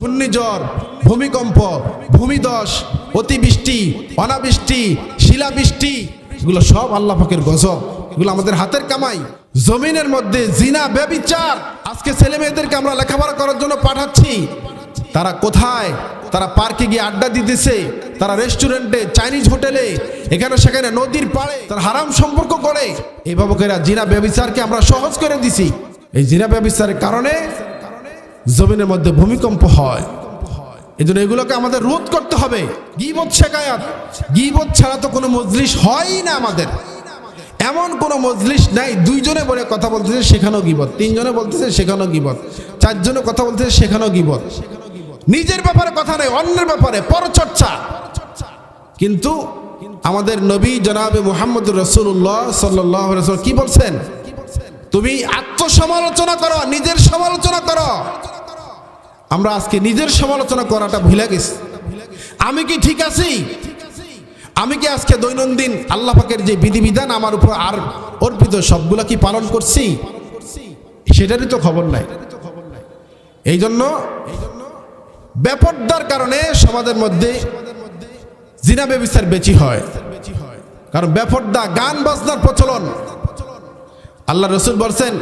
ঘূর্ণিঝড়, ভূমিকম্প, ভূমিদশ, অতিবৃষ্টি, অনাবৃষ্টি, শিলাবৃষ্টি, এগুলো সব আল্লাহ পাকের গজব। এগুলো আমাদের হাতের কামাই। জমিনের মধ্যে জিনা, ব্যবিচার। আজকে ছেলে মেয়েদেরকে আমরা লেখাপড়া করার জন্য পাঠাচ্ছি। তারা কোথায়? তারা পার্কে গিয়ে আড্ডা দিতেছে। তারা রেস্টুরেন্টে, চাইনিজ হোটেলে, এখানে সেখানে নদীর পাড়ে, তারা হারাম সম্পর্ক করে। এই জিনা, ব্যবিচারকে আমরা সহজ করে দিছি। এই জিনা, ব্যবিচারের কারণে জমিনের মধ্যে ভূমিকম্প হয়। এই জন্য এগুলোকে আমাদের রোধ করতে হবে। গিবত শেখায়াত। গিবত ছাড়া তো কোনো মজলিস হয়ই না আমাদের। এমন কোনো মজলিস নাই, দুইজনে বলে কথা বলতেছে, সেখানেও গিবত। তিনজনে বলতেছে, সেখানেও গিবত। চারজনে কথা বলতেছে, সেখানেও গিবত। নিজের ব্যাপারে কথা নেই, অন্যের ব্যাপারে পরচর্চা। কিন্তু আমাদের নবী জনাবে মুহাম্মদ রসুল্লাহ সাল্লাহ কি বলছেন? তুমি আত্মসমালোচনা করো, নিজের সমালোচনা করো। আমরা আজকে নিজের সমালোচনা করাটা ভুলে গেছি। আমি কি ঠিক আছি? আমি কি আজকে দৈনন্দিন আল্লাহ পাকের যে বিধিবিধান আমার উপর আর অর্পিত সবগুলা কি পালন করছি? সেটারই তো খবর নাই। এই জন্য ব্যাপকদার কারণে সমাজের মধ্যে জিনা ব্যবস্থার বেশি হয়। কারণ ব্যাপকদা গান বাজনার প্রচলন। আল্লাহ রসুল বলছেন,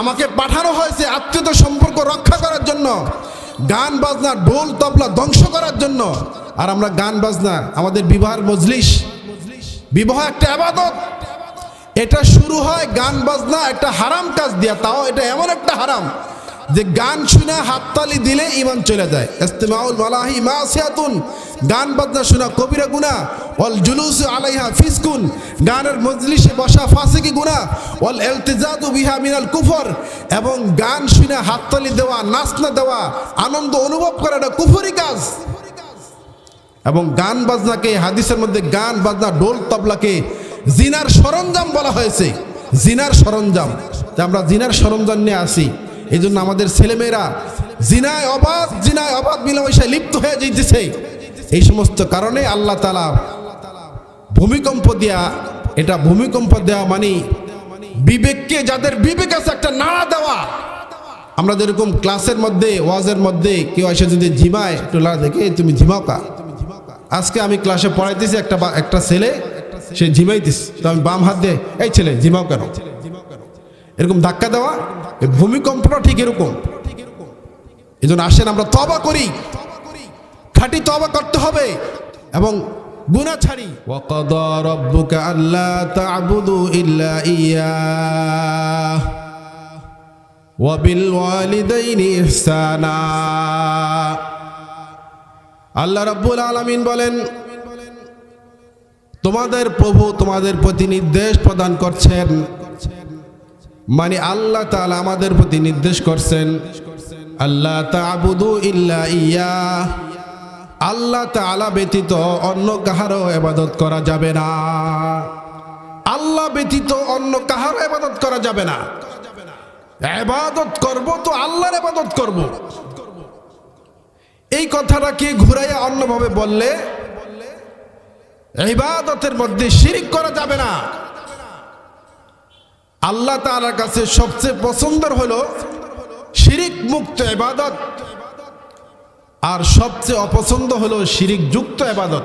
আমাকে পাঠানো হয়েছে আত্মীয়তা সম্পর্ক রক্ষা করার জন্য। গান বাজনা, ঢোল, তবলা ধ্বংস করার জন্য। আর আমরা গান বাজনা, আমাদের বিবাহের মজলিস। বিবাহ একটা আবাদত। এটা শুরু হয় গান বাজনা, একটা হারাম কাজ দিয়া। তাও এটা এমন একটা হারাম। যে গান শুনে হাততালি দিলে ইমান চলে যায়। ইস্তেমাউল মালাহি মাসিয়াতুন। গান বাজনা শোনা কবিরা গুনা ওয়াল জুলুস আলাইহা ফিসকুন। গানের মজলিসে বসা ফাসিকি গুনা ওয়াল ইলতিজাদু বিহা মিনাল কুফর। এবং গান শুনে হাততালি দেওয়া, নাচনা দেওয়া, আনন্দ অনুভব করাটা কুফরি কাজ। এবং গান বাজনাকে, হাদিসের মধ্যে গান বাজনা ডোল তবলাকে জিনার সরঞ্জাম বলা হয়েছে। জিনার সরঞ্জাম। আমরা জিনার সরঞ্জাম নিয়ে আসি। এই জন্য আমাদের ছেলেমেয়েরা জিনায় অবাধ জিনায় অবাধ মিলামেশায় লিপ্ত হয়ে যেতেছে। এই সমস্ত কারণে আল্লাহ তালা ভূমিকম্প দেয়া, এটা ভূমিকম্প দেওয়া মানে বিবেককে, যাদের বিবেক আছে, একটা নাড়া দেওয়া। আমরা যেরকম ক্লাসের মধ্যে, ওয়াজের মধ্যে কেউ এসে যদি ঝিমায়, একটু লাড়া দেখে, "এই তুমি ঝিমাও কা? আজকে আমি ক্লাসে পড়াইতেছি একটা একটা ছেলে, সে ঝিমাইতেছে। তো আমি বাম হাত দিয়ে, এই ছেলে, ঝিমাও কেন? এরকম ধাক্কা দেওয়া ভূমিকম্পটা ঠিক এরকম। এই জন্য আসেন, আমরা তবা করি। খাটি তবা করতে হবে এবং গুণা ছাড়ি। ইল্লা আল্লাহ রাব্বুল আলামিন বলেন, তোমাদের প্রভু তোমাদের প্রতি নির্দেশ প্রদান করছেন। মানে আল্লাহ তাআলা আমাদের প্রতি নির্দেশ করছেন আল্লাহ তা'বুদু ইল্লা ইয়া। আল্লাহ তাআলা ব্যতীত অন্য কাহারও এবাদত করা যাবে না। আল্লাহ ব্যতীত অন্য কাহারও এবাদত করা যাবে না। এবাদত করব তো আল্লাহর ইবাদত করব। এই কথাটাকে ঘুরাইয়া অন্যভাবে বললে, ইবাদতের মধ্যে শিরিক করা যাবে না। আল্লাহ তাআলার কাছে সবচেয়ে পছন্দের হলো শিরিক মুক্ত এবাদত আর সবচেয়ে অপছন্দ হলো শিরিক যুক্ত এবাদত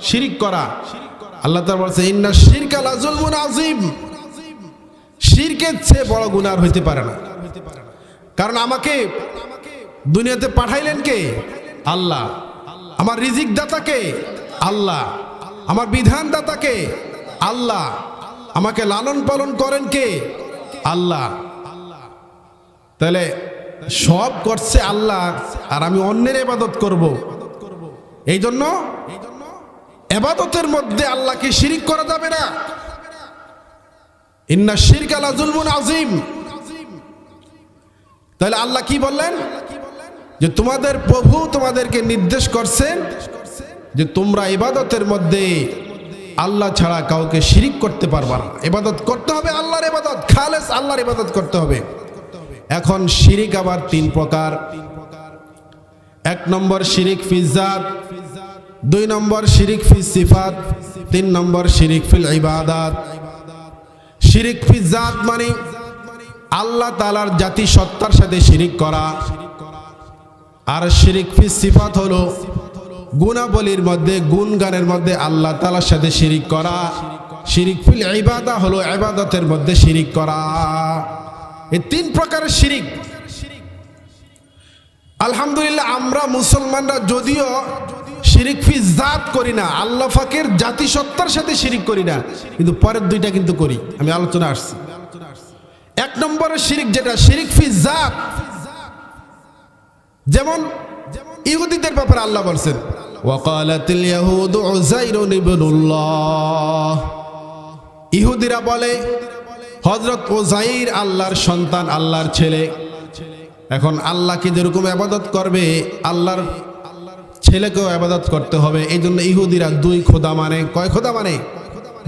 শিরিক করা। আল্লাহ তাআলা বলছে, ইন্না শিরকা লাজুলমুন আজিম শিরকের চেয়ে বড় গুনার হইতে পারে না। কারণ আমাকে দুনিয়াতে পাঠাইলেন কে? আল্লাহ। আমার রিজিক দাতাকে আল্লাহ। আমার বিধান দাতাকে আল্লাহ। আমাকে লালন পালন করেন কে? আল্লাহ। তাহলে সব করছে আল্লাহ, আর আমি অন্যের এবাদত করব। এই জন্য এবাদতের মধ্যে আল্লাহকে শিরিক করা যাবে না। ইন্না শিরক আলা জুলমুন আজিম তাহলে আল্লাহ কি বললেন? যে তোমাদের প্রভু তোমাদেরকে নির্দেশ করছেন যে তোমরা ইবাদতের মধ্যে আল্লাহ ছাড়া কাউকে শিরিক করতে পারবা না। এবাদত করতে হবে আল্লাহর ইবাদত, খালেস আল্লাহর ইবাদত করতে হবে। এখন শিরিক আবার তিন প্রকার। এক নম্বর শিরিক ফিজাত দুই নম্বর শিরিক ফি সিফাত, তিন নম্বর শিরিক ফিল ইবাদাত। শিরিক ফিজাত মানে আল্লাহ তালার জাতি সত্তার সাথে শিরিক করা। আর শিরিক ফি সিফাত হলো গুণাবলীর মধ্যে, গুণগানের মধ্যে আল্লাহ তালার সাথে শিরিক করা। শিরিক ফিল ইবাদা হলো ইবাদতের মধ্যে শিরিক করা। এই তিন প্রকারের শিরিক। আলহামদুলিল্লাহ, আমরা মুসলমানরা যদিও শিরিক ফি জাত করি না, আল্লাহ ফাকের জাতিসত্তার সাথে শিরিক করি না, কিন্তু পরের দুইটা কিন্তু করি। আমি আলোচনা আসছি। এক নম্বরের শিরিক যেটা, শিরিক ফি জাত। যেমন ইহুদিদের ব্যাপারে আল্লাহ বলছেন ইয়াহুদু ইহুদিরা বলে, হযরত উযাইর আল্লাহর সন্তান, আল্লাহর ছেলে। এখন আল্লাহকে যেরকম আবাদত করবে, আল্লাহর ছেলেকেও আবাদত করতে হবে। এই জন্য ইহুদিরা দুই খোদা মানে। কয় খোদা মানে?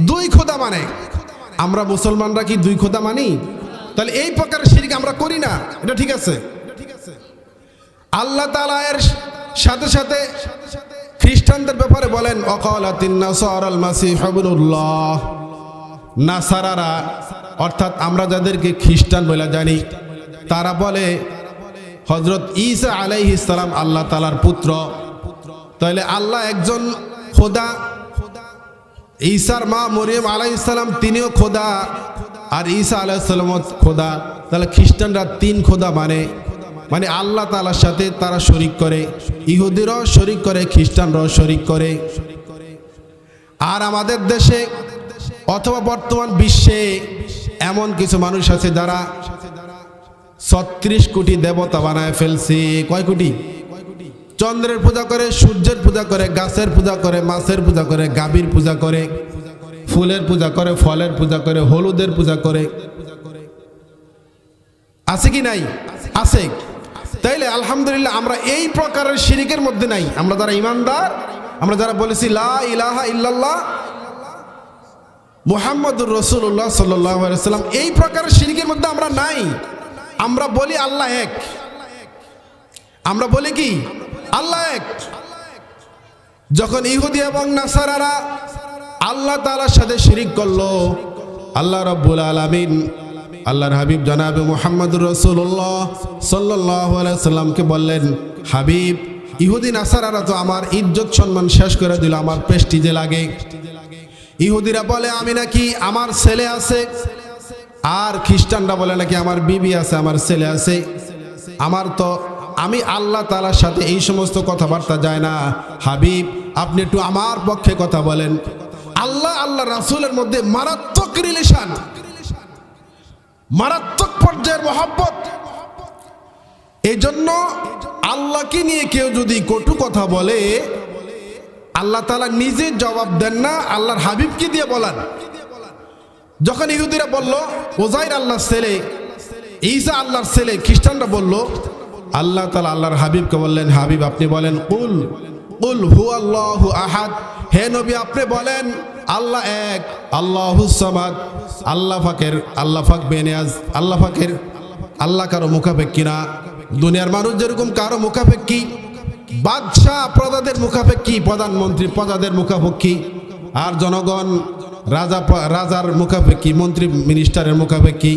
দুই খোদা মানে। আমরা মুসলমানরা কি দুই খোদা মানি? তাহলে এই প্রকার শিরিক আমরা করি না। এটা ঠিক আছে? আল্লাহ তালা এর সাথে সাথে খ্রিস্টানদের ব্যাপারে বলেন অকালাতিন অর্থাৎ আমরা যাদেরকে খ্রিস্টান বলে জানি, তারা বলে হজরত ঈসা আলাইহিস সালাম আল্লাহ তালার পুত্র। তাহলে আল্লাহ একজন খোদা, ঈসার মা মরিয়ম আলাইসালাম তিনিও খোদা, আর ঈসা আলাইসালাম খোদা। তাহলে খ্রিস্টানরা তিন খোদা মানে মানে আল্লাহ তালার সাথে তারা শরিক করে, ইহুদিরাও শরিক করে, খ্রিস্টানরাও শরিক করে। আর আমাদের দেশে অথবা বর্তমান বিশ্বে এমন কিছু মানুষ আছে যারা ছত্রিশ কোটি দেবতা বানায় ফেলছে। কয় কোটি? চন্দ্রের পূজা করে, সূর্যের পূজা করে, গাছের পূজা করে, মাছের পূজা করে, গাভীর পূজা করে, ফুলের পূজা করে, ফলের পূজা করে, হলুদের পূজা করে। আছে কি নাই? আছে। তাইলে আলহামদুলিল্লাহ আমরা এই প্রকারের শিরিকের মধ্যে নাই। আমরা যারা ইমানদার, আমরা যারা বলেছি, লা ইলাহা মুহাম্মদুর রসুল্লাহ সাল্লাম এই প্রকারের শিরিকের মধ্যে আমরা নাই। আমরা বলি আল্লাহ এক। আমরা বলি কি? আল্লাহ এক। যখন ইহুদি এবং নাসারারা আল্লাহ তালার সাথে শিরিক করল, আল্লাহ রব্বুল আলমিন আল্লাহর হাবিব জানাবে মোহাম্মদুর রসুল্লাহ সাল্লাহ সাল্লামকে বললেন, হাবিব ইহুদি নাসারারা তো আমার ইজ্জত সম্মান শেষ করে দিল, আমার প্রেস্টিজে লাগে। ইহুদিরা বলে, আমি নাকি আমার ছেলে আছে। আর খ্রিস্টানরা বলে, নাকি আমার বিবি আছে, আমার ছেলে আছে। আমার তো, আমি আল্লাহ তালার সাথে এই সমস্ত কথাবার্তা যায় না। হাবিব, আপনি একটু আমার পক্ষে কথা বলেন। আল্লাহ আল্লাহ রাসুলের মধ্যে মারাত্মক রিলেশন মারাত্মক পর্যায়ের মহব্বত। এই জন্য আল্লাহকে নিয়ে কেউ যদি কটু কথা বলে, আল্লাহ তালা নিজে জবাব দেন না, আল্লাহর হাবিবকে দিয়ে বলান। যখন ইহুদিরা বলল, ওজাইর আল্লাহর ছেলে, ঈসা আল্লাহর ছেলে, খ্রিস্টানরা বলল, আল্লাহ তালা আল্লাহর হাবিবকে বললেন, হাবিব আপনি বলেন, কুল। কুল হু আল্লাহ আহাদ। হে নবী, আপনি বলেন, আল্লাহ এক, আল্লাহ সামাদ। আল্লাহ ফাকের, আল্লাহ ফাক বেনিয়াজ, আল্লাহ ফাকের, আল্লাহ কারও মুখাপেক্ষী না। দুনিয়ার মানুষ যেরকম কারও মুখাপেক্ষী, বাদশাহ প্রজাদের মুখাপেক্ষী, প্রধানমন্ত্রী প্রজাদের মুখাপেক্ষী, আর জনগণ রাজা, রাজার মুখাপেক্ষী, মন্ত্রী মিনিস্টারের মুখাপেক্ষী।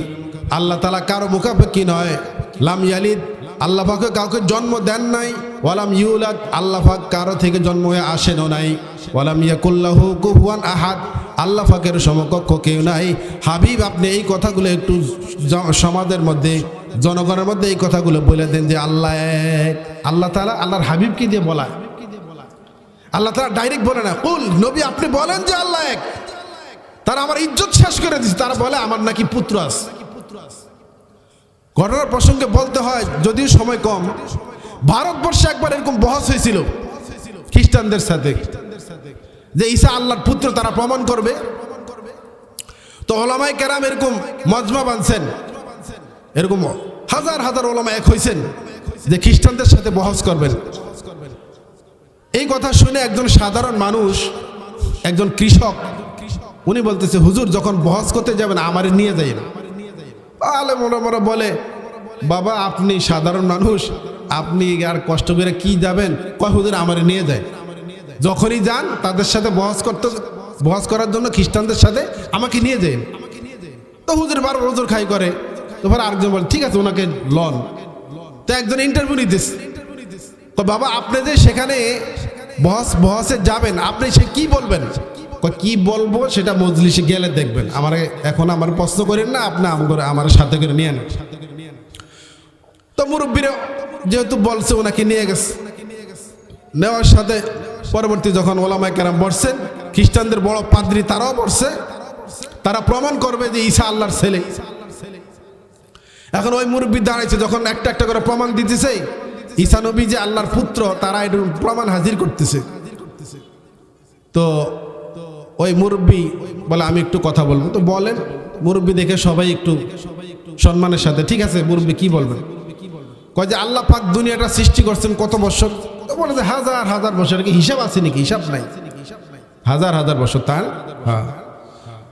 আল্লাহ তালা কারও মুখাপেক্ষী নয়। লাম ইয়ালিদ আল্লাহ পাকে কাউকে জন্ম দেন নাই। ওয়ালাম ইউলাদ আল্লাহ পাক কারও থেকে জন্ম হয়ে আসেনও নাই। ওয়ালাম ইয়াকুল্লাহু কুহুয়ান আহাদ আল্লাহ পাকের সমকক্ষ কেউ নাই। হাবিব, আপনি এই কথাগুলো একটু সমাজের মধ্যে, জনগণের মধ্যে এই কথাগুলো বলে দেন যে আল্লাহ এক। আল্লাহ তালা আল্লাহর হাবিবকে দিয়ে বলা আল্লাহ তালা ডাইরেক্ট বলে না। কুল, নবী, আপনি বলেন যে আল্লাহ এক। তারা আমার ইজ্জত শেষ করে দিচ্ছে তারা বলে, আমার নাকি পুত্র আছে। ঘটনার প্রসঙ্গে বলতে হয়, যদিও সময় কম, ভারতবর্ষে একবার এরকম বহস হয়েছিল খ্রিস্টানদের সাথে, যে ঈসা আল্লাহর পুত্র তারা প্রমাণ করবে। তো ওলামাই কেরাম এরকম মজমা বানছেন এরকম হাজার হাজার ওলামা এক হয়েছেন যে খ্রিস্টানদের সাথে বহস করবেন। এই কথা শুনে একজন সাধারণ মানুষ, একজন কৃষক, উনি বলতেছে, হুজুর, যখন বহস করতে যাবেন, আমারে নিয়ে যাইন আলে মোরা মোরা বলে, বাবা, আপনি সাধারণ মানুষ, আপনি আর কষ্ট করে কি যাবেন? কয় আমারে নিয়ে যায়? যখনই যান, তাদের সাথে বহস করতে, বহস করার জন্য খ্রিস্টানদের সাথে আমাকে নিয়ে যান তো হুজুর বারবার হুজুর খাই করে। তো পরে আরেকজন বলে, ঠিক আছে, ওনাকে লন। তো একজন ইন্টারভিউ নিতেছে তো বাবা, আপনি যে সেখানে বস বসে যাবেন, আপনি সে কি বলবেন? কি বলব সেটা মজলিসে গেলে দেখবেন। আমার, এখন আমার প্রশ্ন করেন না, আপনি আমার সাথে করে নিয়ে নেন। তো মুরব্বীরা যেহেতু বলছে, ওনাকে নিয়ে গেছে। নেওয়ার সাথে পরবর্তী যখন ওলামাই কেরাম বসছেন, খ্রিস্টানদের বড় পাদ্রী তারাও বসছে। তারা প্রমাণ করবে যে ঈসা আল্লাহর ছেলে। এখন ওই মুরব্বী দাঁড়াইছে, যখন একটা একটা করে প্রমাণ দিতেছে, ঈসা নবী যে আল্লাহর পুত্র, তারা এটা প্রমাণ হাজির করতেছে। তো ওই মুরব্বী বলে, আমি একটু কথা বলব। তো বলেন, মুরব্বী দেখে সবাই একটু সম্মানের সাথে, ঠিক আছে মুরব্বী, কি বলবেন? কয় যে, আল্লাহ পাক দুনিয়াটা সৃষ্টি করছেন কত বছর? বলে যে, হাজার হাজার বছর। কি হিসাব আছে নাকি? হিসাব নাই। হাজার হাজার বছর তার? হ্যাঁ।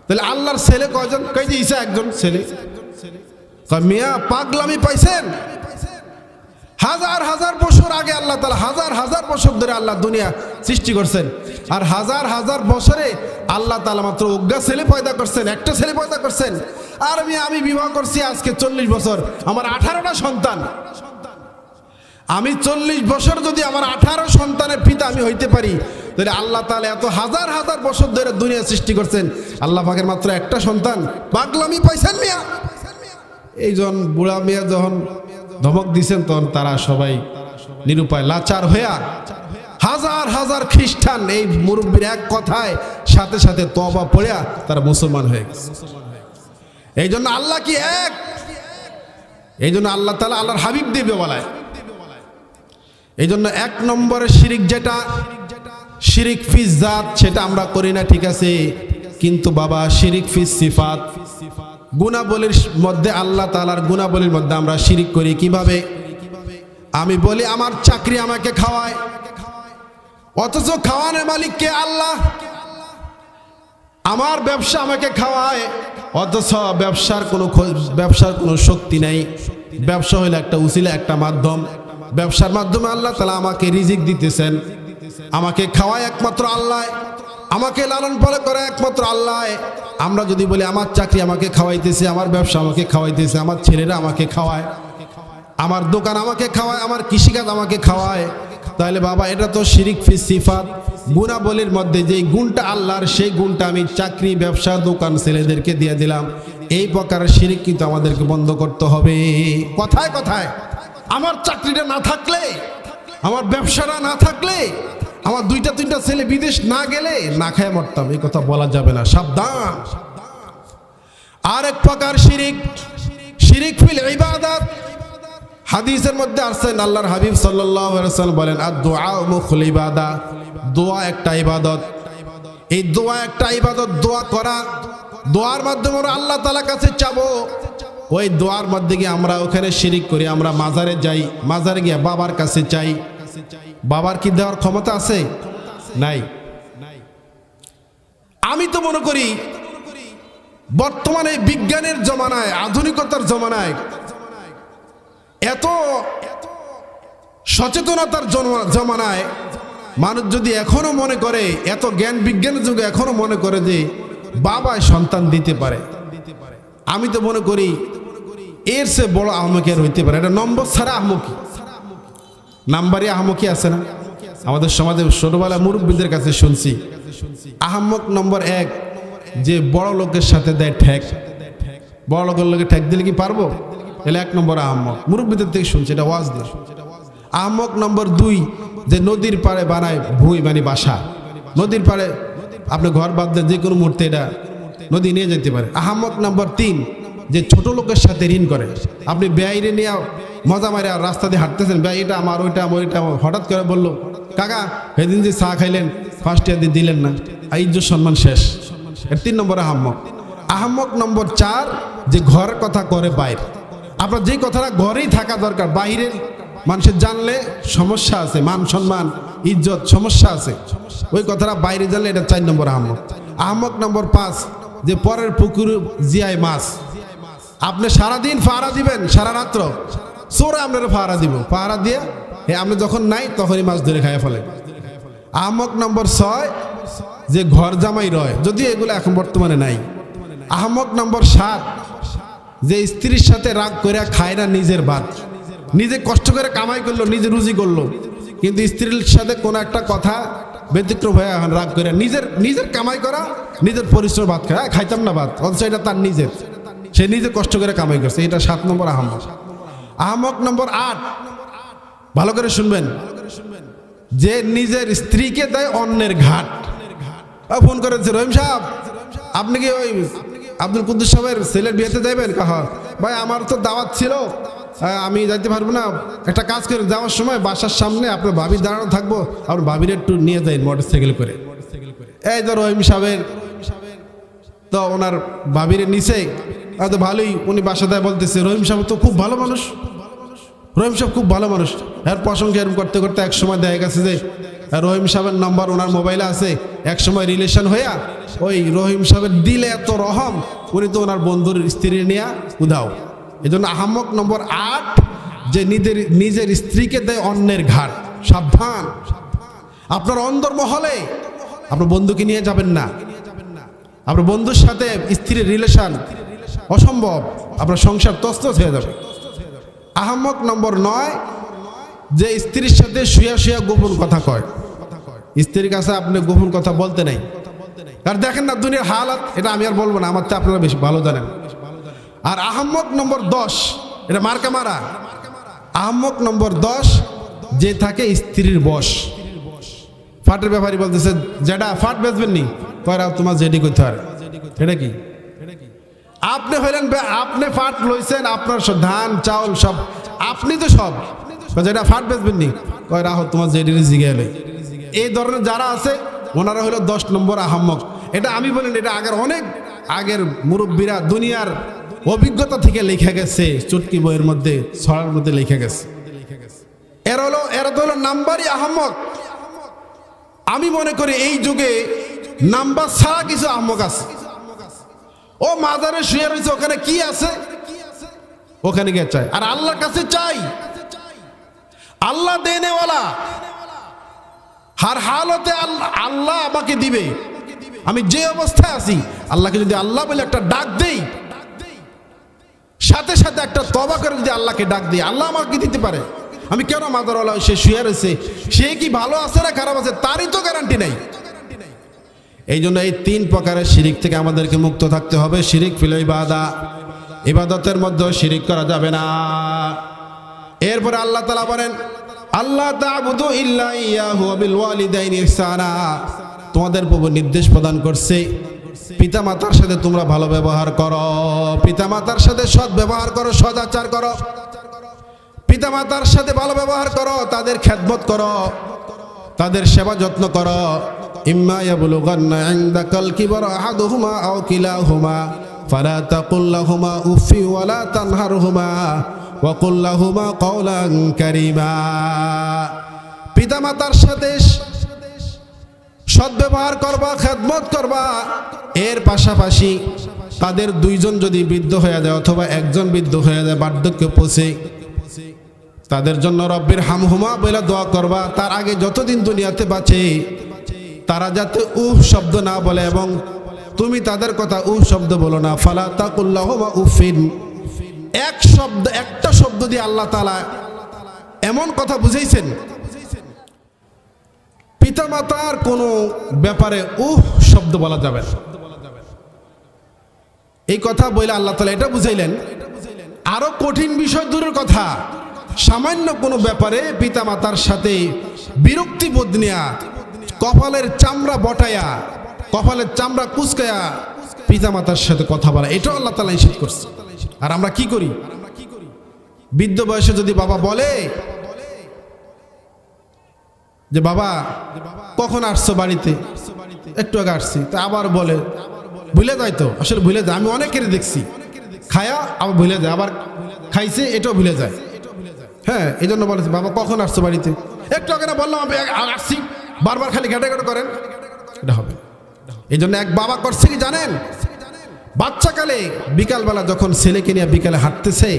তাহলে আল্লাহর ছেলে কয়জন? কয় যে, ঈসা একজন ছেলে। মিয়া, পাগলামি পাইছেন? হাজার হাজার বছর আগে আল্লাহ তালা হাজার হাজার বছর ধরে আল্লাহ দুনিয়া সৃষ্টি করছেন। আর হাজার হাজার বছরে আল্লাহ তালা মাত্র অজ্ঞা ছেলে পয়দা করছেন, একটা ছেলে পয়দা করছেন। আর আমি আমি বিবাহ করছি আজকে চল্লিশ বছর, আমার আঠারোটা সন্তান। আমি চল্লিশ বছর যদি আমার আঠারো সন্তানের পিতা আমি হইতে পারি, তাহলে আল্লাহ তাহলে এত হাজার হাজার বছর ধরে দুনিয়া সৃষ্টি করছেন। আল্লাহ পাকের মাত্র একটা সন্তান। পাগলামি পাইছেন মিয়া? এইজন বুড়া মিয়া যখন ধমক দিছেন, তখন তারা সবাই নিরুপায়, লাচার হইয়া হাজার হাজার খ্রিস্টান, এই মুরব্বীর এক কথায় সাথে সাথে তবা পড়িয়া তারা মুসলমান হয়ে গেছে। এই জন্য আল্লাহ কি এক? এই জন্য আল্লাহ তালা আল্লাহর হাবিব দেবে বলায়। এই জন্য এক নম্বরের শিরিক যেটা, শিরিক ফিস জাত সেটা আমরা করি না, ঠিক আছে? কিন্তু বাবা, শিরিক ফিস সিফাত। গুণাবলীর মধ্যে আল্লাহ তালার গুণাবলীর মধ্যে আমরা শিরিক করি। কীভাবে? আমি বলি, আমার চাকরি আমাকে খাওয়ায়। অথচ খাওয়ানোর মালিক কে আল্লাহ আমার ব্যবসা আমাকে খাওয়ায়, অথচ ব্যবসার কোনো ব্যবসার কোনো শক্তি নেই। ব্যবসা হইলে একটা উসিলা একটা মাধ্যম। ব্যবসার মাধ্যমে আল্লাহ তালা আমাকে রিজিক দিতেছেন। আমাকে খাওয়ায় একমাত্র আল্লাহ। আমাকে লালন পালন করে একমাত্র আল্লাহ। আমরা যদি বলি, আমার চাকরি আমাকে খাওয়াইতেছে, আমার ব্যবসা আমাকে খাওয়াইতেছে, আমার ছেলেরা আমাকে খাওয়ায়, আমার দোকান আমাকে খাওয়ায়, আমার কৃষিকাজ আমাকে খাওয়ায় তাহলে বাবা, এটা তো শিরিক ফি সিফাত। গুণাবলীর মধ্যে যে গুণটা আল্লাহর, সেই গুণটা আমি চাকরি, ব্যবসা, দোকান, ছেলেদেরকে দিয়ে দিলাম। এই প্রকারের শিরিক কিন্তু আমাদেরকে বন্ধ করতে হবে। কথায় কথায়, আমার চাকরিটা না থাকলে, আমার ব্যবসাটা না থাকলে, আমার দুইটা, তিনটা ছেলে বিদেশ না গেলে না খায় মরতাম। এই কথা বলা যাবে না। সাবধান। আর এক প্রকার শিরিক শিরিক ফিল ইবাদত। হাদিসের মধ্যে আসছেন আল্লাহর হাবিব আলাইহি বলেন আর দোয়া মুখল ইবাদা দোয়া একটা ইবাদত। এই দোয়া একটা ইবাদত দোয়া করা দোয়ার মাধ্যমে আমরা আল্লাহ তালা কাছে চাবো। ওই দোয়ার মধ্যে গিয়ে আমরা ওখানে শিরিক করি, আমরা মাজারে যাই, মাজারে গিয়ে বাবার কাছে চাই। বাবার কি দেওয়ার ক্ষমতা আছে? নাই। আমি তো মনে করি, বর্তমানে বিজ্ঞানের জমানায়, আধুনিকতার জমানায় এত সচেতনতার জমানায় মানুষ যদি এখনও মনে করে, এত জ্ঞান বিজ্ঞানের যুগে এখনও মনে করে যে বাবা সন্তান দিতে পারে। আমি তো মনে করি এর সে বড় আহমকের হইতে পারে এটা নম্বর ছাড়া আহমকি নাম্বারই আহমকি আছে না? আমাদের সমাজে ছোটবেলা মুরব্বীদের কাছে শুনছি আহমক নম্বর এক, যে বড় লোকের সাথে দেয় ঠেক। বড় লোকের লোকে ঠেক দিলে কি পারব? এলে এক নম্বর আহমক। মুরব্বীদের থেকে শুনছি, এটা ওয়াজ দিয়ে। আহমক নম্বর দুই, যে নদীর পাড়ে বানায় ভুঁই মানে বাসা। নদীর পাড়ে আপনি ঘর দেন যে কোনো মুহূর্তে এটা নদী নিয়ে যেতে পারে। আহমক নম্বর তিন, যে ছোট লোকের সাথে ঋণ করে। আপনি ব্যয়রে নিয়ে মজা মারে আর রাস্তা দিয়ে হাঁটতেছেন ব্যয় এটা আমার, ওইটা আমার, ওইটা হঠাৎ করে বলল, কাকা, সেদিন যে চা খাইলেন ফার্স্ট ইয়ার দিয়ে দিলেন না। ইজ্জত সম্মান শেষ। এর তিন নম্বর আহম্মক আহম্মক নম্বর চার, যে ঘর কথা করে বাইরে। আপনার যে কথাটা ঘরেই থাকা দরকার, বাইরের মানুষের জানলে সমস্যা আছে, মান সম্মান, ইজ্জত, সমস্যা আছে। ওই কথাটা বাইরে জানলে এটা চার নম্বর আহম্মক আহম্মক নম্বর পাঁচ, যে পরের পুকুর জিয়ায় মাছ। আপনি সারাদিন ফাহারা দিবেন, সারা রাত্র। চোরে আপনার ফাহারা দিব। ফাহারা দিয়ে আপনি যখন নাই তখনই মাছ ধরে খাইয়া ফেলেন। আহমক নম্বর ছয়, যে ঘর জামাই রয়, যদিও এগুলো এখন বর্তমানে নাই। আহমক নম্বর সাত যে স্ত্রীর সাথে রাগ করে খায় না নিজের ভাত নিজে কষ্ট করে কামাই করল, নিজে রুজি করল। কিন্তু স্ত্রীর সাথে কোনো একটা কথা ব্যতিক্রম হয়ে এখন রাগ করে। নিজের নিজের কামাই করা, নিজের পরিশ্রম ভাত খায়। খাইতাম না ভাত, অথচ এটা তার নিজের। সে নিজে কষ্ট করে কামাই করছে। এটা সাত নম্বর আহমক। আহমক নম্বর আট। ভালো করে শুনবেন। যে নিজের স্ত্রীকে দেয় অন্যের ঘাট। ফোন করেছে রহিম সাহেব, আপনি কি ওই আব্দুল কুদ্দুস সাহেবের ছেলের বিয়েতে যাবেন কাহা, ভাই, আমার তো দাওয়াত ছিল। আমি যাইতে পারব না। একটা কাজ করে যাওয়ার সময় বাসার সামনে আপনার ভাবি দাঁড়ানো থাকব। আপনার ভাবির একটু নিয়ে যাই মোটর সাইকেল করে। এই তো রহিম সাহেবের। তো ওনার ভাবির নিচে তো ভালোই, উনি বাসা দেয় বলতেছে, রহিম সাহেব তো খুব ভালো মানুষ। রহিম সাহেব খুব ভালো মানুষ। এর প্রসঙ্গে এরকম করতে করতে এক সময় দেখা গেছে যে রহিম সাহেবের নাম্বার ওনার মোবাইলে আছে। এক সময় রিলেশন হইয়া ওই রহিম সাহেবের দিলে এত রহম, উনি তো ওনার বন্ধুর স্ত্রী নিয়ে উধাও। এই জন্য আহমক নম্বর আট, যে নিজের নিজের স্ত্রীকে দেয় অন্যের ঘাট। সাবধান। আপনার অন্দরমহলে আপনার বন্ধুকে নিয়ে যাবেন না। আপনার বন্ধুর সাথে স্ত্রীর রিলেশন অসম্ভব। আপনার সংসার তস্তত হয়ে যাবে। আহমক নম্বর নয়, যে স্ত্রীর সাথে শুয়া শুয়া গোপন কথা কয়। স্ত্রীর কাছে আপনি গোপন কথা বলতে নাই। আর দেখেন না দুনিয়ার হালাত, এটা আমি আর বলব না, আমার তো আপনারা বেশি ভালো জানেন। আর আহমক নম্বর দশ, এটা মার্কা মারা। আহমক নম্বর দশ, যে থাকে স্ত্রীর বস। ফাটের ব্যাপারই বলতেছে যেটা ফাট বেচবেন নি? কয়রা তোমার জেডি করতে পারে এটা কি? আপনি হইলেন আপনি ফাট লইছেন, আপনার ধান, চাউল সব, আপনি তো সব। যেটা ফাট বেচবেন নি? কয় রাহো তোমার জেডি জিগেলে এই ধরনের যারা আছে, ওনারা হলো দশ নম্বর আহম্মক। এটা আমি বলেন এটা আগের অনেক আগের মুরব্বীরা দুনিয়ার অভিজ্ঞতা থেকে লেখা গেছে, চুটকি বইয়ের মধ্যে, ছড়ার মধ্যে লেখা গেছে। এর হলো, এরা তো হলো নাম্বারই আহম্মক। আমি মনে করি এই যুগে নাম্বার ছাড়া কিছু আহম্মক আছে। ও মাজারে শুয়ে রয়েছে, ওখানে কি আছে? ওখানে গিয়ে চাই। আর আল্লাহর কাছে চাই। আল্লাহ দেনেওয়ালা। হার হালতে আল্লাহ আল্লাহ আমাকে দিবে। আমি যে অবস্থায় আছি, আল্লাহকে যদি আল্লাহ বলে একটা ডাক দেই, সাথে সাথে একটা তবা করে যদি আল্লাহকে ডাক দিই, আল্লাহ আমাকে দিতে পারে? আমি কেন মাদার মাদারওয়ালা সে শুয়ে রয়েছে? সে কি ভালো আছে না খারাপ আছে, তারই তো গ্যারান্টি নেই। এই জন্য এই তিন প্রকারের শিরিক থেকে আমাদেরকে মুক্ত থাকতে হবে। শিরিক ফিল ইবাদা। ইবাদতের মধ্যে শিরিক করা যাবে না। এরপরে আল্লাহ তালা বলেন আল্লাহ তাবুদু ইল্লা তোমাদের প্রভু নির্দেশ প্রদান করছে পিতা মাতার সাথে তোমরা ভালো ব্যবহার করো পিতা মাতার সাথে সৎ ব্যবহার করো সদাচার করো পিতা মাতার সাথে ভালো ব্যবহার করো, তাদের খেদমত করো, তাদের সেবা যত্ন করো। ইম্মা উফি ওয়ালা ওয়া কুল কারীমা পিতামাতার সাথে সদ্ব্যবহার করবা, খেদমত করবা, এর পাশাপাশি তাদের দুইজন যদি বৃদ্ধ হয়ে যায় অথবা একজন বৃদ্ধ হয়ে যায়, বার্ধক্য পৌঁছে তাদের জন্য রব্বির হামহুমা বলে দোয়া করবা। তার আগে যতদিন দুনিয়াতে বাঁচে, তারা যাতে উহ শব্দ না বলে এবং তুমি তাদের কথা উহ শব্দ বলো না। ফালা তাকুল্লাহ বা উফিন এক শব্দ, একটা শব্দ দিয়ে আল্লাহ তালা এমন কথা বুঝাইছেন। পিতামাতার কোনো ব্যাপারে উহ শব্দ বলা যাবে এই কথা বলে আল্লাহ তালা এটা বুঝাইলেন। আরও কঠিন বিষয় দূরের কথা, সামান্য কোনো ব্যাপারে পিতামাতার সাথে বিরক্তি বোধ নেয়া, কপালের চামড়া বটায়া, কপালের চামড়া কুচকায়া পিতামাতার সাথে কথা বলা, এটাও আল্লাহ তালা নিষেধ করছে। আর আমরা কি করি? বৃদ্ধ বয়সে যদি বাবা বলে যে, বাবা, কখন আসছো বাড়িতে? একটু আগে আসছি। তা আবার বলে, ভুলে যায় তো? আসলে ভুলে যায়। আমি অনেকেরই দেখছি। খায়া, আবার ভুলে যায়। আবার খাইছে, এটাও ভুলে যায়। হ্যাঁ এই জন্য বলেছে বাবা, কখন আসছো বাড়িতে? একটু আগে না বললাম, আমি আসছি। বারবার খালি ঘাটে ঘাটে করেন। এটা হবে। এই জন্য এক বাবা করছে কি জানেন? বাচ্চাকালে বিকালবেলা যখন ছেলেকে নিয়ে বিকালে হাঁটতেছে,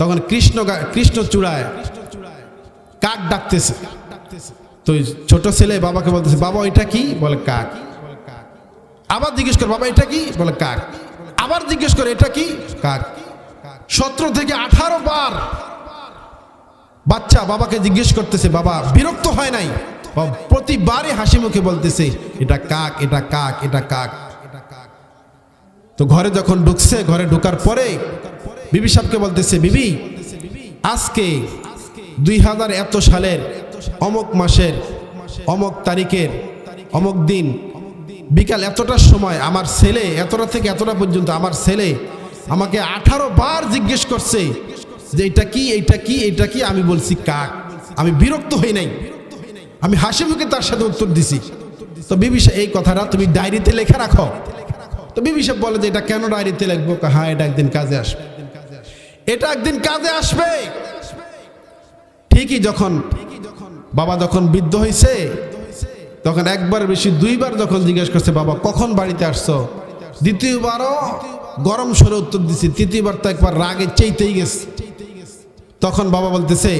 তখন কৃষ্ণ কৃষ্ণ চূড়ায় কাক ডাকতেছে। তো ছোট ছেলে বাবাকে বলতেছে, বাবা, এটা কি? বলে কাক। আবার জিজ্ঞেস করে, বাবা, এটা কি? বলে কাক। আবার জিজ্ঞেস করে, এটা কি? কাক। সতেরো থেকে আঠারো বার বাচ্চা বাবাকে জিজ্ঞেস করতেছে, বাবা, বিরক্ত হয় নাই? বাবা প্রতিবারই হাসি মুখে বলতেছে, এটা কাক এটা কাক এটা কাক। তো ঘরে যখন ঢুকছে, ঘরে ঢুকার পরে বিবি সাহেবকে বলতেছে, বিবি, আজকে দুই হাজার এত সালের অমক মাসের অমক তারিখের অমক দিন। বিকাল এতটার সময় আমার ছেলে, এতটা থেকে এতটা পর্যন্ত আমার ছেলে আমাকে আঠারো বার জিজ্ঞেস করছে যে এটা কি এটা কি এটা কি? আমি বলছি, কাক। আমি বিরক্ত হই নাই। আমি হাসি মুখে তার সাথে উত্তর দিছি। তো বিবি এই কথাটা তুমি ডায়েরিতে লেখা রাখো। তো বিবি সাহেব বলে যে এটা কেন ডায়েরিতে লিখব? হ্যাঁ এটা একদিন কাজে আসবে। এটা একদিন কাজে আসবে। ঠিকই যখন বাবা যখন বৃদ্ধ হয়েছে তখন একবার বেশি দুইবার যখন জিজ্ঞেস করছে, বাবা, কখন বাড়িতে আসছো? দ্বিতীয়বারও গরম সরে উত্তর দিছি। তৃতীয়বার তো একবার রাগে চেইতেই গেছে। তখন বাবা বলতেছে,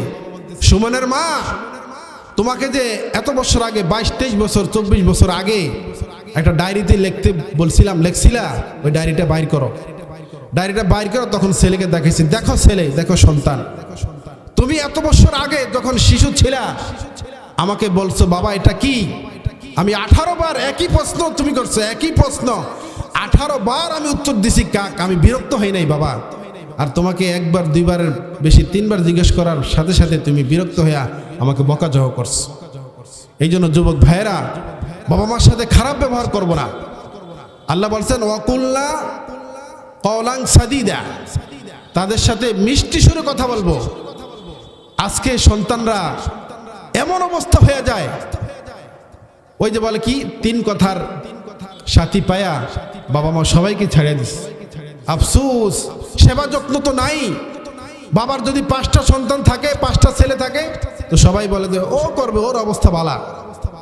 সুমনের মা, তোমাকে যে এত বছর আগে, বাইশ তেইশ বছর, চব্বিশ বছর আগে একটা ডায়েরিতে লিখতে বলছিলাম, লেখছিলা? ওই ডায়েরিটা বাইর করো। ডায়েরিটা বাইর করো, তখন ছেলেকে দেখেছি দেখো ছেলে, দেখো সন্তান। তুমি এত বছর আগে যখন শিশু ছিলা, আমাকে বলছো, বাবা, এটা কি আমি আঠারো বার একই প্রশ্ন তুমি করছ, একই প্রশ্ন। আঠারো বার আমি উত্তর দিছি কাক আমি বিরক্ত হই নাই, বাবা। আর তোমাকে একবার, দুইবারের বেশি, তিনবার জিজ্ঞেস করার সাথে সাথে তুমি বিরক্ত হইয়া আমাকে বকাজহ করছ। এই জন্য যুবক ভাইয়েরা বাবা মার সাথে খারাপ ব্যবহার করব না। আল্লাহ বলছেন, ওয়াকুল্লা কলাং সাদিদা। তাদের সাথে মিষ্টি সুরে কথা বলব। আজকে সন্তানরা এমন অবস্থা হয়ে যায়। ওই যে বলে কি, তিন কথার সাথী পায়া বাবা মা সবাইকে ছেড়ে দিস। আফসুস, সেবা যত্ন তো নাই। বাবার যদি পাঁচটা সন্তান থাকে, পাঁচটা ছেলে থাকে, তো সবাই বলে যে, ও করবে, ওর অবস্থা ভালা।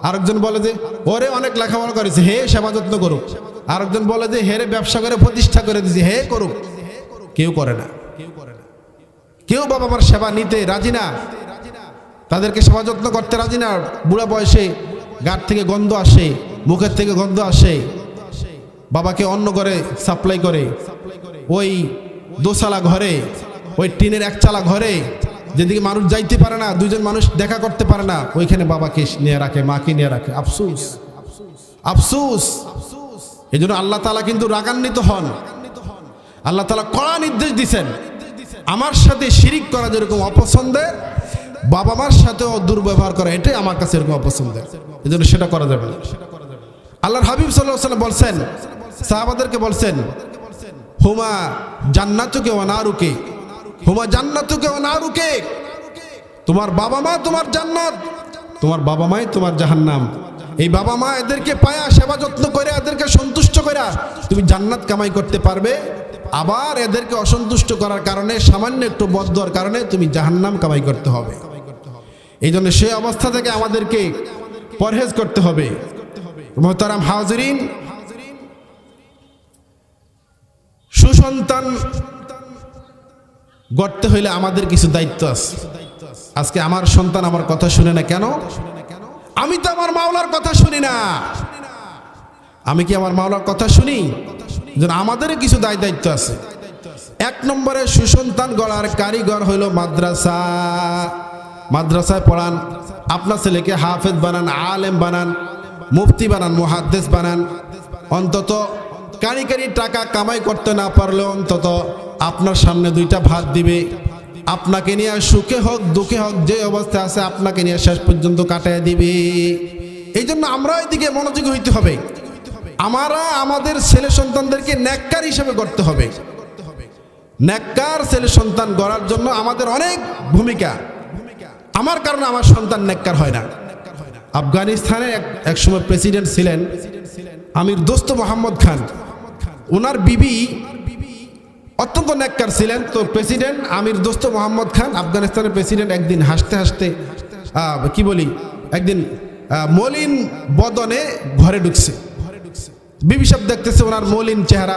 আরেকজন বলে যে, ওরে অনেক লেখাপড়া করেছে, হে সেবা যত্ন করুক। আরেকজন বলে যে হেরে ব্যবসা করে, প্রতিষ্ঠা করে দিয়েছে, হে করুক। কেউ করে না। কেউ বাবা মার সেবা নিতে রাজি না। তাদেরকে সেবা যত্ন করতে রাজি না। বুড়া বয়সে গাট থেকে গন্ধ আসে, মুখের থেকে গন্ধ আসে। বাবাকে অন্য ঘরে সাপ্লাই করে। ওই দোসালা ঘরে, ওই টিনের একচালা ঘরে যেদিকে মানুষ যাইতে পারে না দুজন মানুষ দেখা করতে পারে না, ওইখানে বাবাকে নিয়ে রাখে, মাকে নিয়ে রাখে। আফসুস। আফসুস। এই জন্য আল্লাহ তালা কিন্তু রাগান্বিত হন। আল্লাহ তালা কড়া নির্দেশ দিছেন। আমার সাথে শিরিক করা যেরকম অপছন্দের বাবা মার সাথেও দুর্ব্যবহার করা, এটাই আমার কাছে এরকম অপছন্দের। এই জন্য সেটা করা যাবে না। আল্লাহর হাবিব সাল্লাহ সাল্লাম বলছেন, সাহাবাদেরকে বলছেন, হুমা জান্নাতুকে অনারুকে হুমা জান্নাতুকে অনারুকে তোমার বাবা মা তোমার জান্নাত, তোমার বাবা মাই তোমার জাহান্নাম। এই বাবা মা এদেরকে পায়া, সেবা যত্ন করে, এদেরকে সন্তুষ্ট করে, তুমি জান্নাত কামাই করতে পারবে। আবার এদেরকে অসন্তুষ্ট করার কারণে, সামান্য একটু বদ্ধর কারণে তুমি জাহান্নাম কামাই করতে হবে। এই জন্য সেই অবস্থা থেকে আমাদেরকে পরহেজ করতে হবে। মোহতারাম হাজরিন, সুসন্তান গড়তে হইলে আমাদের কিছু দায়িত্ব আছে। আজকে আমার সন্তান আমার কথা শুনে না কেন? আমি তো আমার মাওলার কথা শুনি না। আমি কি আমার মাওলার কথা শুনি? আমাদেরও কিছু দায় দায়িত্ব আছে। এক নম্বরে সুসন্তান গড়ার কারিগর হইল মাদ্রাসা। মাদ্রাসায় পড়ান, আপনার ছেলেকে হাফেজ বানান, আলেম বানান, মুফতি বানান, মুহাদ্দেস বানান। অন্তত কারি কারি টাকা কামাই করতে না পারলেও অন্তত আপনার সামনে দুইটা ভাত দিবে। আপনাকে নিয়ে সুখে হোক, দুঃখে হোক, যে অবস্থায় আছে আপনাকে নিয়ে শেষ পর্যন্ত কাটায় দিবে। এই জন্য আমরা এদিকে মনোযোগী হইতে হবে। আমরা আমাদের ছেলে সন্তানদেরকে ন্যাক্কার হিসেবে করতে হবে। ন্যাক্কার ছেলে সন্তান গড়ার জন্য আমাদের অনেক ভূমিকা। আমার কারণে আমার সন্তান ন্যাক্কার হয় না। আফগানিস্তানে এক এক সময় প্রেসিডেন্ট ছিলেন। আমির দোস্ত মোহাম্মদ খান। ওনার বিবি অত্যন্ত ন্যাক্কার ছিলেন। তো প্রেসিডেন্ট আমির দোস্ত মোহাম্মদ খান আফগানিস্তানের প্রেসিডেন্ট একদিন হাসতে হাসতে কি বলি, একদিন মলিন বদনে ঘরে ঢুকছে। বিবি সাহেব দেখতেছে ওনার মলিন চেহারা।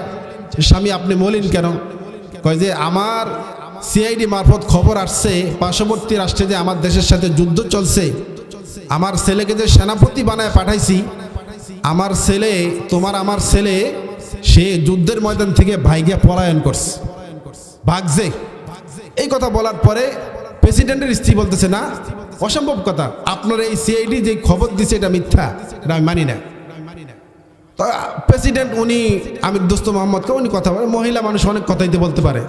স্বামী, আপনি মলিন কেন? কয় যে আমার সিআইডি মারফত খবর আসছে, পার্শ্ববর্তী রাষ্ট্রে যে আমার দেশের সাথে যুদ্ধ চলছে, আমার ছেলেকে যে সেনাপতি বানায় পাঠাইছি, আমার ছেলে, তোমার আমার ছেলে সে যুদ্ধের ময়দান থেকে ভাইগিয়া পলায়ন করছে। ভাগছে। এই কথা বলার পরে প্রেসিডেন্টের স্ত্রী বলতেছে, না, অসম্ভব কথা। আপনার এই সিআইডি যে খবর দিছে, এটা মিথ্যা। এটা আমি মানি না। প্রেসিডেন্ট, উনি আমির দোস্ত মোহাম্মদকে উনি কথা বলে। মহিলা মানুষ অনেক কথাই তো বলতে পারে।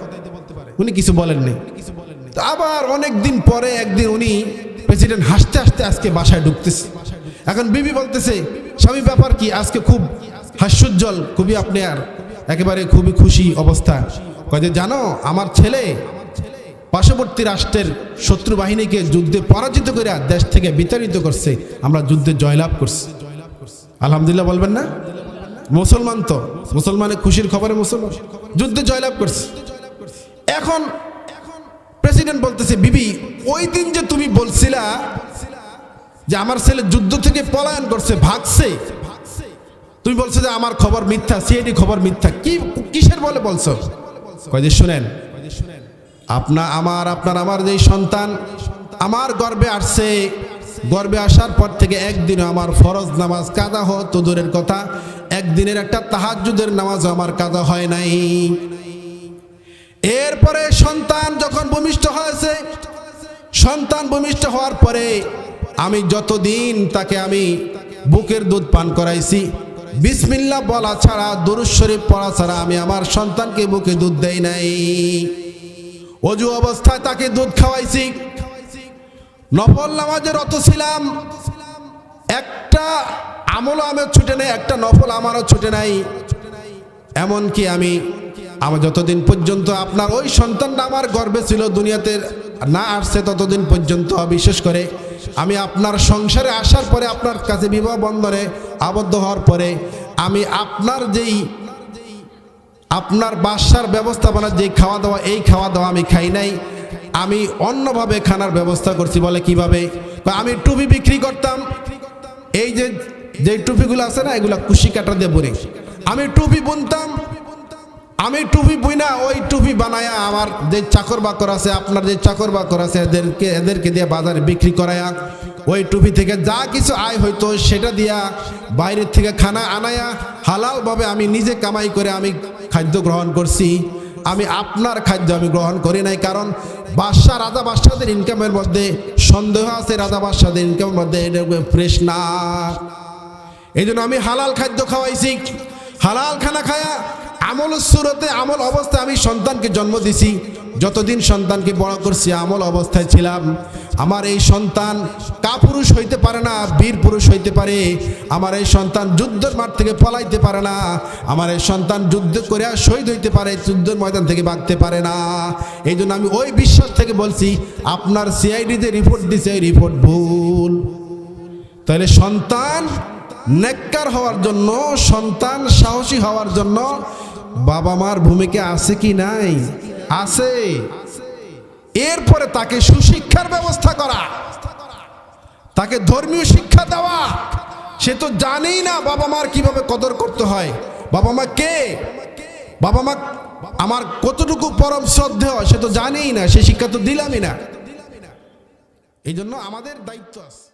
উনি কিছু বলেননি আবার অনেক দিন পরে একদিন উনি প্রেসিডেন্ট হাসতে হাসতে আজকে বাসায় ঢুকতেছে। এখন বিবি বলতেছে, স্বামী, ব্যাপার কি? আজকে খুব হাস্যোজ্জ্বল, খুবই আপনি আর একেবারে খুবই খুশি অবস্থা। কয় যে, জানো, আমার ছেলে পার্শ্ববর্তী রাষ্ট্রের শত্রু বাহিনীকে যুদ্ধে পরাজিত করে দেশ থেকে বিতাড়িত করছে। আমরা যুদ্ধে জয়লাভ করছি। আলহামদুলিল্লাহ বলবেন না? মুসলমান তো, মুসলমানের খুশির খবরে মুসলমান। যুদ্ধে জয়লাভ করছে। এখন প্রেসিডেন্ট বলতেছে, বিবি, ওই দিন যে তুমি বলছিলা যে আমার ছেলে যুদ্ধ থেকে পলায়ন করছে, ভাগছে তুমি বলছো যে আমার খবর মিথ্যা, সিআইডি খবর মিথ্যা। কি, কিসের বলে বলছো? কয় যে শুনেন, আপনা, আমার, আপনার, আমার যেই সন্তান, আমার গর্বে আসছে, গর্বে আসার পর থেকে একদিনও আমার ফরজ নামাজ কাদা হতো দূরের কথা, একদিনের একটা তাহাজ্জুদের নামাজ আমার কাদা হয় নাই। এরপরে সন্তান যখন ভূমিষ্ঠ হয়েছে, সন্তান ভূমিষ্ঠ হওয়ার পরে আমি যতদিন তাকে আমি বুকের দুধ পান করাইছি বিসমিল্লা বলা ছাড়া দুরুজ শরীফ পড়া ছাড়া আমি আমার সন্তানকে বুকে দুধ দেই নাই। অজু অবস্থায় তাকে দুধ খাওয়াইছি। নফল নামাজে রত ছিলাম, একটা আমলও আমার ছুটে নেই, একটা নফল আমারও ছুটে নাই। এমনকি আমি আমার যতদিন পর্যন্ত আপনার ওই সন্তানটা আমার গর্বে ছিল দুনিয়াতে না আসছে ততদিন পর্যন্ত, বিশেষ করে আমি আপনার সংসারে আসার পরে, আপনার কাছে বিবাহ বন্ধনে আবদ্ধ হওয়ার পরে, আমি আপনার যেই, আপনার বাসার ব্যবস্থাপনা যেই খাওয়া দাওয়া এই খাওয়া দাওয়া আমি খাই নাই। আমি অন্যভাবে খানার ব্যবস্থা করছি বলে কীভাবে? বা আমি টুপি বিক্রি করতাম। এই যে যে টুপিগুলো আছে না, এগুলা কুশি কাটা দিয়ে বুনি। আমি টুপি বুনতাম আমি টুপি বুই না ওই টুপি বানায়া আমার যে চাকর বাকর আছে, আপনার যে চাকর বাকর আছে, এদেরকে এদেরকে দিয়ে বাজারে বিক্রি করায়া, ওই টুপি থেকে যা কিছু আয় হইতো সেটা দিয়া বাইরের থেকে খানা আনায়া, হালালভাবে আমি নিজে কামাই করে আমি খাদ্য গ্রহণ করছি। আমি আপনার খাদ্য আমি গ্রহণ করি নাই, কারণ বাদশাহ, রাজা বাদশাদের ইনকামের মধ্যে সন্দেহ আছে, রাজা বাদশাদের ইনকামের মধ্যে এটা ফ্রেশ না। এই আমি হালাল খাদ্য খাওয়াইছি। হালাল খানা খায়া আমল সুরতে আমল অবস্থায় আমি সন্তানকে জন্ম দিছি। যতদিন সন্তানকে বড় করছি, আমল অবস্থায় ছিলাম। আমার এই সন্তান কাপুরুষ হইতে পারে না, বীর পুরুষ হইতে পারে। আমার এই সন্তান যুদ্ধের মাঠ থেকে পলাইতে পারে না। আমার এই সন্তান যুদ্ধ করে শহীদ হইতে পারে, যুদ্ধের ময়দান থেকে ভাগতে পারে না। এই জন্য আমি ওই বিশ্বাস থেকে বলছি, আপনার সিআইডি যে রিপোর্ট দিছে, এই রিপোর্ট ভুল। তাহলে সন্তান নেককার হওয়ার জন্য, সন্তান সাহসী হওয়ার জন্য বাবা মার ভূমিকা আছে কি নাই? আছে। এরপরে তাকে সুশিক্ষার ব্যবস্থা করা, তাকে ধর্মীয় শিক্ষা দেওয়া। সে তো জানেই না বাবা মার কীভাবে কদর করতে হয়। বাবা মা কে? বাবা মা আমার কতটুকু পরম শ্রদ্ধেয়, সে তো জানেই না, সে শিক্ষা তো দিলামই না। এই জন্য আমাদের দায়িত্ব আছে।